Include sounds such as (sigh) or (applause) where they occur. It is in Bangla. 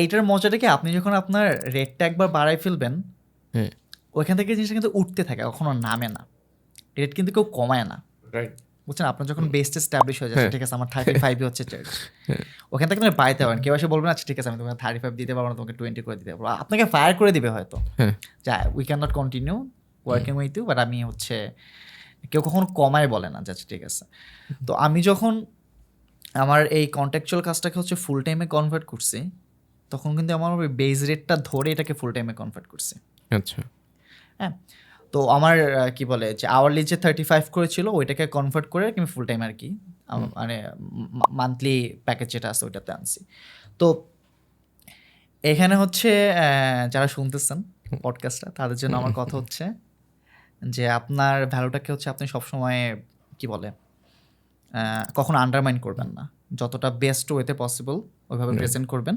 এইটার মজাটা কি? আপনি যখন আপনার রেটটা একবার বাড়াই ফেলবেন হ্যাঁ ওইখান থেকে জিনিসটা কিন্তু উঠতে থাকে কখনো নামে না। রেট কিন্তু কেউ কমায় না। বুঝছেন? আপনার যখন বেস্ট এস্টাবলিশ হয়ে যাচ্ছে হ্যাঁ। ঠিক আছে আমার থার্টি ফাইভই হচ্ছে চার্জ (laughs) ওখান থেকে আপনি বাড়াইতে পারেন কেউ এসে বলবেন আচ্ছা ঠিক আছে আমি তোমাকে থার্টি ফাইভ দিতে পারব না তোমাকে টোয়েন্টি করে দিতে পারব। আপনাকে ফায়ার করে দিবে হয়তো। হ্যাঁ। যা we can not continue working with you but আমি হচ্ছে কেউ কখনো কমায় বলে না যাচ্ছে ঠিক আছে। তো আমি যখন আমার এই কন্ট্যাকচুয়াল কাজটাকে হচ্ছে ফুল টাইমে কনভার্ট করছি তখন কিন্তু আমার ওই বেজ রেটটা ধরে এটাকে ফুল টাইমে কনভার্ট করছি। আচ্ছা। হ্যাঁ? তো আমার কি বলে যে আওয়ারলি যে থার্টি ফাইভ করেছিল ওইটাকে কনভার্ট করে আমি ফুল টাইম আর কি মানে মান্থলি প্যাকেজ যেটা আছে ওইটাতে আনছি। তো এখানে হচ্ছে যারা শুনতেছেন পডকাস্টটা তাদের জন্য আমার কথা হচ্ছে যে আপনার ভ্যালুটাকে হচ্ছে আপনি সবসময় কি বলে কখনো আন্ডারমাইন করবেন না। যতটা বেস্ট ওয়েতে পসিবল ওইভাবে প্রেজেন্ট করবেন।